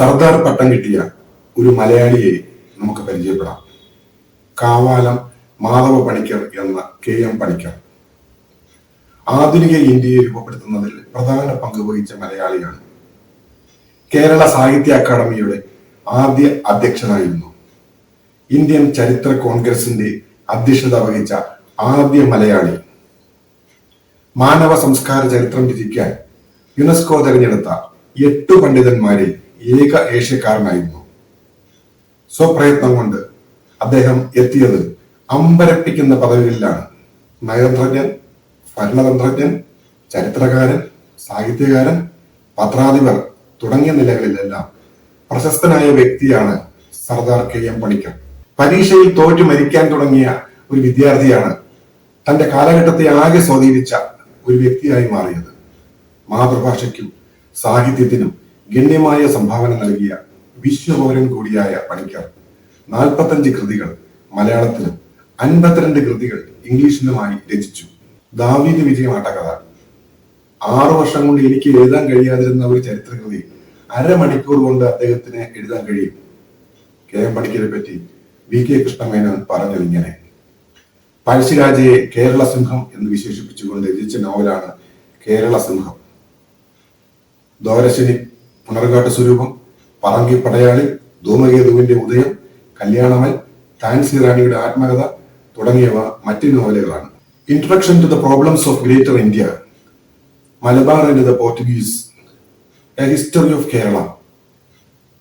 സർദാർ പട്ടം കിട്ടിയ ഒരു മലയാളിയെ നമുക്ക് പരിചയപ്പെടാം. കാവാലം മാധവ പണിക്കർ എന്ന കെ എം പണിക്കർ. ആധുനിക ഇന്ത്യയെ രൂപപ്പെടുത്തുന്നതിൽ പ്രധാന പങ്ക് വഹിച്ച മലയാളിയാണ്. കേരള സാഹിത്യ അക്കാദമിയുടെ ആദ്യ അധ്യക്ഷനായിരുന്നു. ഇന്ത്യൻ ചരിത്ര കോൺഗ്രസിന്റെ അധ്യക്ഷത വഹിച്ച ആദ്യ മലയാളി. മാനവ സംസ്കാര ചരിത്രം രചിക്കാൻ യുനെസ്കോ തെരഞ്ഞെടുത്ത എട്ട് പണ്ഡിതന്മാരിൽ ഏക ഏഷ്യക്കാരനായിരുന്നു. സ്വപ്രയത്നം കൊണ്ട് അദ്ദേഹം എത്തിയത് അമ്പരപ്പിക്കുന്ന പദവികളിലാണ്. നയതന്ത്രജ്ഞൻ ഭരണതന്ത്രജ്ഞൻ ചരിത്രകാരൻ സാഹിത്യകാരൻ പത്രാധിപർ തുടങ്ങിയ നിലകളിലെല്ലാം പ്രശസ്തനായ വ്യക്തിയാണ് സർദാർ കെ എം പണിക്കർ. പരീക്ഷയിൽ തോറ്റു മരിക്കാൻ തുടങ്ങിയ ഒരു വിദ്യാർത്ഥിയാണ് തന്റെ കാലഘട്ടത്തെ ആകെ സ്വാധീനിച്ച ഒരു വ്യക്തിയായി മാറിയത്. മാതൃഭാഷയ്ക്കും സാഹിത്യത്തിനും ഗണ്യമായ സംഭാവന നൽകിയ വിശ്വപൗരൻ കൂടിയായ പണിക്കർ. നാൽപ്പത്തഞ്ച് കൃതികൾ മലയാളത്തിലും അൻപത്തിരണ്ട് കൃതികൾ ഇംഗ്ലീഷിലുമായി രചിച്ചു. ദാവീദ് വിജയമാട്ട കഥ ആറു വർഷം കൊണ്ട് എനിക്ക് എഴുതാൻ കഴിയാതിരുന്ന ഒരു ചരിത്രകൃതി അരമണിക്കൂർ കൊണ്ട് അദ്ദേഹത്തിന് എഴുതാൻ കഴിയും. കെ എം പണിക്കരെ പറ്റി വി കെ കൃഷ്ണമേനോൻ പറഞ്ഞു ഇങ്ങനെ. പഴശ്ശിരാജയെ കേരള സിംഹം എന്ന് വിശേഷിപ്പിച്ചുകൊണ്ട് രചിച്ച നോവലാണ് കേരള സിംഹം. ദോരശനി പുണർകാട്ട് സ്വരൂപം പറങ്കി പടയാളി ധൂമകേതുവിന്റെ ഉദയം കല്യാണമൽ താൻസി റാണിയുടെ ആത്മകഥ തുടങ്ങിയവ മറ്റ് നോവലുകളാണ്. Introduction to the problems of greater India Malabar and the Portuguese a history of Kerala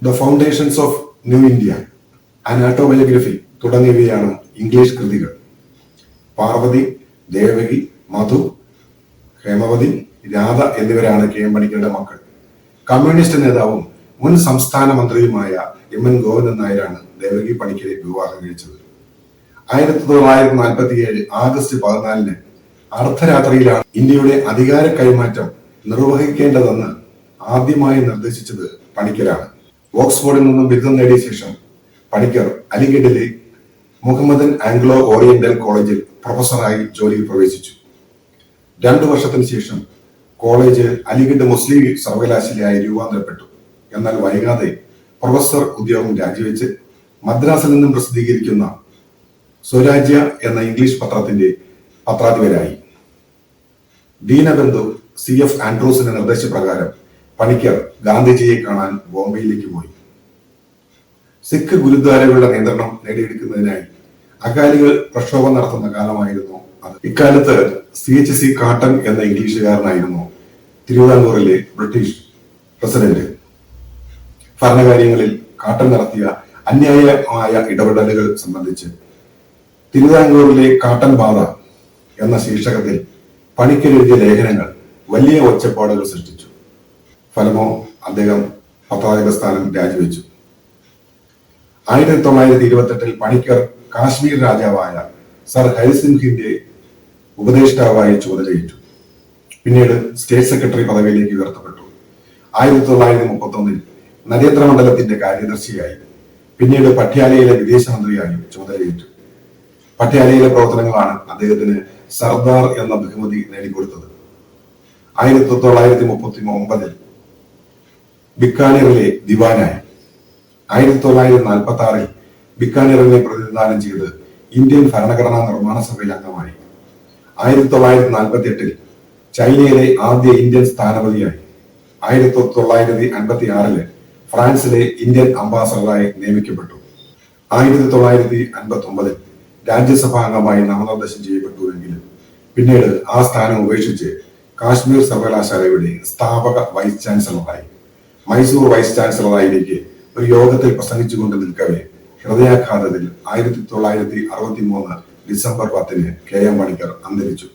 the foundations of new India and തുടങ്ങിയവയാണ് ഇംഗ്ലീഷ് കൃതികൾ. പാർവതി ദേവകി മധു ഹേമവതി രാധ എന്നിവരാണ് കെ എം പണിക്കരുടെ മക്കൾ. കമ്മ്യൂണിസ്റ്റ് നേതാവും മുൻ സംസ്ഥാന മന്ത്രിയുമായ എം എൻ ഗോവിന്ദൻ നായരാണ് ദേവകി പണിക്കരെ വിവാഹം കഴിച്ചത്. ആയിരത്തി തൊള്ളായിരത്തി നാൽപ്പത്തി ഏഴ് ആഗസ്റ്റ് പതിനാലിന് അർദ്ധരാത്രിയിലാണ് ഇന്ത്യയുടെ അധികാര കൈമാറ്റം നിർവഹിക്കേണ്ടതെന്ന് ആദ്യമായി നിർദ്ദേശിച്ചത് പണിക്കരാണ്. ഓക്സ്ഫോർഡിൽ നിന്നും ബിരുദം നേടിയ ശേഷം പണിക്കർ അലിഗഡിലെ മുഹമ്മദൻ ആംഗ്ലോ ഓറിയന്റൽ കോളേജിൽ പ്രൊഫസറായി ജോലിയിൽ പ്രവേശിച്ചു. രണ്ടു വർഷത്തിന് ശേഷം കോളേജ് അലിഗഡ് മുസ്ലിം സർവകലാശാലയായി രൂപാന്തരപ്പെട്ടു. എന്നാൽ വൈകാതെ പ്രൊഫസർ ഉദ്യോഗം രാജിവെച്ച് മദ്രാസിൽ നിന്നും പ്രസിദ്ധീകരിക്കുന്ന സ്വരാജ്യ എന്ന ഇംഗ്ലീഷ് പത്രത്തിന്റെ പത്രാധിപരായി. ദീനബന്ധു സി എഫ് ആൻഡ്രൂസിന്റെ നിർദ്ദേശപ്രകാരം പണിക്കർ ഗാന്ധിജിയെ കാണാൻ ബോംബെയിലേക്ക് പോയി. സിഖ് ഗുരുദ്വാരകളുടെ നിയന്ത്രണം നേടിയെടുക്കുന്നതിനായി അകാലികൾ പ്രക്ഷോഭം നടത്തുന്ന കാലമായിരുന്നു ഇക്കാലത്ത് സി എച്ച് സി കാട്ടൻ എന്ന ഇംഗ്ലീഷുകാരനായിരുന്നു തിരുവിതാംകൂറിലെ ബ്രിട്ടീഷ് പ്രസിഡന്റ്. ഭരണകാര്യങ്ങളിൽ കാട്ടൻ നടത്തിയ അന്യായമായ ഇടപെടലുകൾ സംബന്ധിച്ച് തിരുവിതാംകൂറിലെ കാട്ടൻ ബാധ എന്ന ശീർഷകത്തിൽ പണിക്കരെഴുതിയ ലേഖനങ്ങൾ വലിയ ഒച്ചപ്പാടുകൾ സൃഷ്ടിച്ചു. ഫലമോ അദ്ദേഹം പത്രാധിപ സ്ഥാനം രാജിവെച്ചു. ആയിരത്തി തൊള്ളായിരത്തി ഇരുപത്തെട്ടിൽ പണിക്കർ കാശ്മീർ രാജാവായ സർ ഹരിസിംഹിന്റെ ഉപദേഷ്ടാവായി ചുമതലയേറ്റു. പിന്നീട് സ്റ്റേറ്റ് സെക്രട്ടറി പദവിയിലേക്ക് ഉയർത്തപ്പെട്ടു. ആയിരത്തി തൊള്ളായിരത്തി മുപ്പത്തൊന്നിൽ നരേന്ദ്ര നരേന്ദ്രമണ്ഡലത്തിന്റെ കാര്യദർശിയായി. പിന്നീട് പട്യാലയിലെ വിദേശമന്ത്രിയായി ചുമതലയേറ്റു. പട്യാലയിലെ പ്രവർത്തനങ്ങളാണ് അദ്ദേഹത്തിന് സർദാർ എന്ന ബഹുമതി നേടിക്കൊടുത്തത്. ആയിരത്തി തൊള്ളായിരത്തി മുപ്പത്തി ഒമ്പതിൽ ബിക്കാനീറിലെ ദിവാനായി. ആയിരത്തി തൊള്ളായിരത്തി നാൽപ്പത്തി ആറിൽ ബിക്കാനീറിനെ പ്രതിനിധാനം ചെയ്ത് ഇന്ത്യൻ ഭരണഘടനാ നിർമ്മാണ സഭയിൽ അംഗമായി. ആയിരത്തി തൊള്ളായിരത്തി നാൽപ്പത്തി എട്ടിൽ ചൈനയിലെ ആദ്യ ഇന്ത്യൻ സ്ഥാനപതിയായി. ആയിരത്തി തൊള്ളായിരത്തി അൻപത്തി ആറിൽ ഫ്രാൻസിലെ ഇന്ത്യൻ അംബാസഡറായി നിയമിക്കപ്പെട്ടു. ആയിരത്തി തൊള്ളായിരത്തി അൻപത്തി ഒമ്പതിൽ രാജ്യസഭാ അംഗമായി നാമനിർദ്ദേശം ചെയ്യപ്പെട്ടുവെങ്കിലും പിന്നീട് ആ സ്ഥാനം ഉപേക്ഷിച്ച് കാശ്മീർ സർവകലാശാലയുടെ സ്ഥാപക വൈസ് ചാൻസലറായി മൈസൂർ വൈസ് ചാൻസലറായിരിക്കെ ഒരു യോഗത്തിൽ പ്രസംഗിച്ചുകൊണ്ട് നിൽക്കവേ ഹൃദയാഘാതത്തിൽ ആയിരത്തി തൊള്ളായിരത്തി അറുപത്തി മൂന്ന് ഡിസംബർ പത്തിന് കെ എം മണിക്കർ അന്തരിച്ചു.